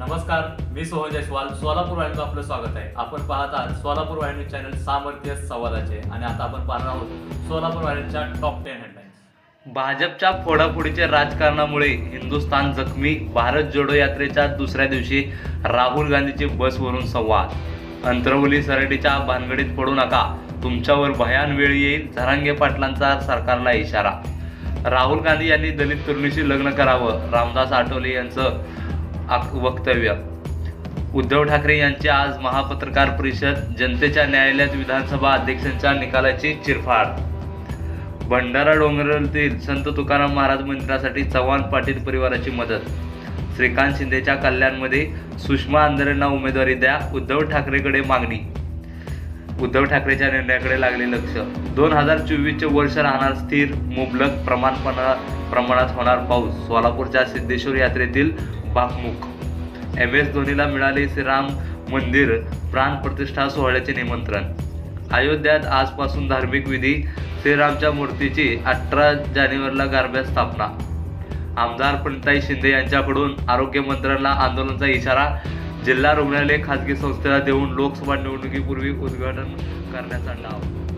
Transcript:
नमस्कार मी सोहन जयस्वाल. सोलापूर वाहिनीचं आपलं स्वागत आहे. आपण पाहत आहात सोलापूर वाहिनी चॅनल सामर्थ्य संवादाचे आणि आता आपण पाहणार आहोत सोलापूर वाहिनीच्या टॉप टेन हेडलाईन्स भाजपच्या फोडाफोडीच्या राजकारणामुळे हिंदुस्थान जखमी भारत जोडो यात्रेच्या दुसऱ्या दिवशी राहुल गांधीचे बसवरून संवाद. अंतरवली सरडीच्या भानगडीत पडू नका तुमच्यावर भयान वेळ येईल झरांगे पाटलांचा सरकारला इशारा. राहुल गांधी यांनी दलित तरुणीशी लग्न करावं रामदास आठवले यांचं वक्तव्य. उद्धव ठाकरे यांचे आज महापत्रकार परिषद जनतेच्या न्यायालयात विधानसभा अध्यक्षांच्या निकालाची चिरफाड. भंडारा डोंगरातील संत तुकाराम महाराज मंदिरासाठी चव्हाण पाटील परिवाराची मदत. श्रीकांत शिंदेच्या कल्याणमध्ये सुषमा अंधारेंना उमेदवारी द्या उद्धव ठाकरेकडे मागणी. उद्धव ठाकरेच्या निर्णयाकडे लागले लक्ष. दोन हजार चोवीसचे वर्ष राहणार स्थिर मुबलक प्रमाणपणा प्रमाणात होणार पाऊस. सोलापूरच्या सिद्धेश्वर यात्रेतील बाकमुख. एम एस धोनीला मिळाले श्रीराम मंदिर प्राण प्रतिष्ठा सोहळ्याचे निमंत्रण. अयोध्यात आजपासून धार्मिक विधी श्रीरामच्या मूर्तीची अठरा जानेवारीला गारब्यात स्थापना. आमदार प्रणताई शिंदे यांच्याकडून आरोग्य मंत्र्यांना आंदोलनाचा इशारा जिल्हा रुग्णालय खाजगी संस्थेला देऊन लोकसभा निवडणुकीपूर्वी उद्घाटन करण्याचा डाव.